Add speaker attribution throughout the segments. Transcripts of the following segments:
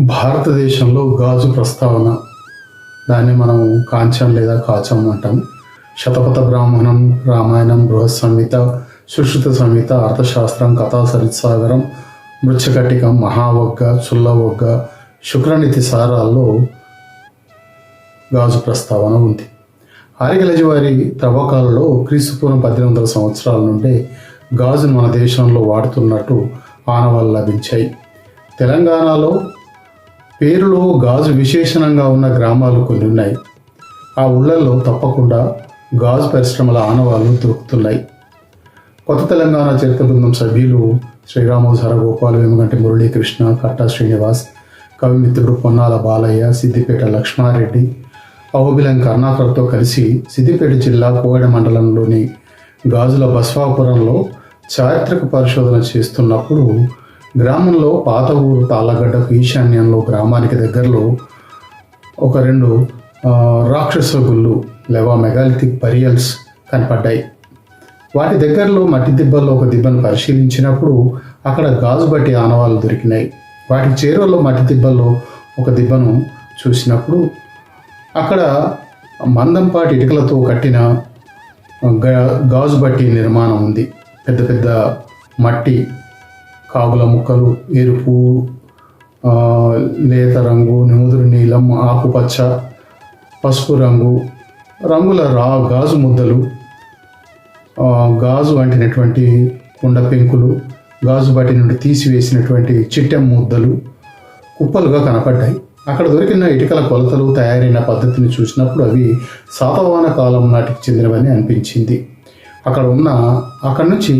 Speaker 1: భారతదేశంలో గాజు ప్రస్తావన దాన్ని మనం కాంచం లేదా కాచం అంటాం. శతపథ బ్రాహ్మణం రామాయణం బృహత్ సంహిత సుశ్రుత సంహిత అర్థశాస్త్రం కథా సరిత్సాగరం మృత్యకటికం మహావగ్గ చుల్లవగ్గ శుక్రనిధి సారాల్లో గాజు ప్రస్తావన ఉంది. ఆరిగలజి వారి త్రవ్వకాలలో క్రీస్తుపూర్వం పద్దెనిమిది వందల సంవత్సరాల నుండి గాజును మన దేశంలో వాడుతున్నట్టు ఆనవాళ్ళు లభించాయి. తెలంగాణలో పేరులో గాజు విశేషణంగా ఉన్న గ్రామాలు కొన్ని ఉన్నాయి. ఆ ఊళ్ళల్లో తప్పకుండా గాజు పరిశ్రమల ఆనవాళ్ళు దొరుకుతున్నాయి. కొత్త తెలంగాణ చరిత్ర బృందం సభ్యులు శ్రీరాము సరగోపాల్ వేమగంటి మురళీకృష్ణ కట్టా శ్రీనివాస్ కవిమిత్రుడు పొన్నాల బాలయ్య సిద్దిపేట లక్ష్మారెడ్డి అహోబిలం కర్ణాకర్తో కలిసి సిద్దిపేట జిల్లా కోవెడ మండలంలోని గాజుల బస్వాపురంలో చారిత్రక పరిశోధన చేస్తున్నప్పుడు గ్రామంలో పాత ఊరు తాళ్ళగడ్డకు ఈశాన్యంలో గ్రామానికి దగ్గరలో ఒక రెండు రాక్షస గుళ్ళు లేవా మెగాలిథిక్ బరియల్స్ కనపడ్డాయి. వాటి దగ్గరలో మట్టి దిబ్బల్లో ఒక దిబ్బను పరిశీలించినప్పుడు అక్కడ గాజు బట్టి ఆనవాళ్ళు దొరికినాయి. వాటి చేరువలో మట్టి దిబ్బల్లో ఒక దిబ్బను చూసినప్పుడు అక్కడ మందంపాటి ఇటుకలతో కట్టిన గా- గాజు బట్టి నిర్మాణం ఉంది. పెద్ద పెద్ద మట్టి కాగుల ముక్కలు ఎరుపు లేత రంగు నెముదురు నీలం ఆకుపచ్చ పసుపు రంగు రంగుల రా గాజు ముద్దలు గాజు వంటినటువంటి కుండ పెంకులు గాజు బట్టి నుండి తీసివేసినటువంటి చిట్టెం ముద్దలు కుప్పలుగా కనపడ్డాయి. అక్కడ దొరికిన ఇటుకల కొలతలు తయారైన పద్ధతిని చూసినప్పుడు అవి శాతవాహన కాలం నాటికి చెందినవని అనిపించింది. అక్కడ ఉన్న అక్కడి నుంచి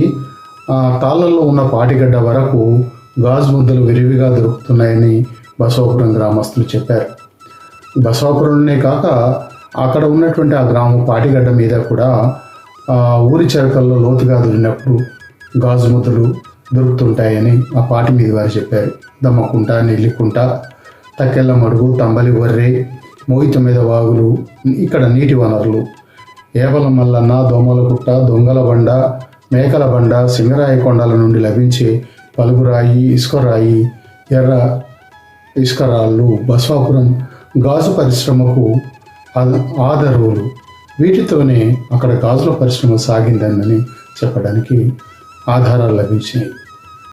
Speaker 1: తాళ్ళల్లో ఉన్న పాటిగడ్డ వరకు గాజు ముద్దలు విరివిగా దొరుకుతున్నాయని బసవాపురం గ్రామస్తులు చెప్పారు. బసవాపురంనే కాక అక్కడ ఉన్నటువంటి ఆ గ్రామం పాటిగడ్డ మీద కూడా ఆ ఊరి చెరకల్లో లోతుగా దొరికినప్పుడు గాజు ముద్దలు దొరుకుతుంటాయని ఆ పాటి మీద వారు చెప్పారు. దమ్మకుంట నెల్లికుంట తక్కెళ్ళ మడుగు తంబలి వర్రే మోయిత మీద వాగులు ఇక్కడ నీటి వనరులు ఏబల మల్లన్న దోమలగుట్ట దొంగల బండ మేకల బండ సింగరాయి కొండల నుండి లభించే పలుగురాయి ఇసుకరాయి ఎర్ర ఇసుకరాళ్ళు బసవాపురం గాజు పరిశ్రమకు ఆదరువులు. వీటితోనే అక్కడ గాజుల పరిశ్రమ సాగిందని చెప్పడానికి ఆధారాలు లభించాయి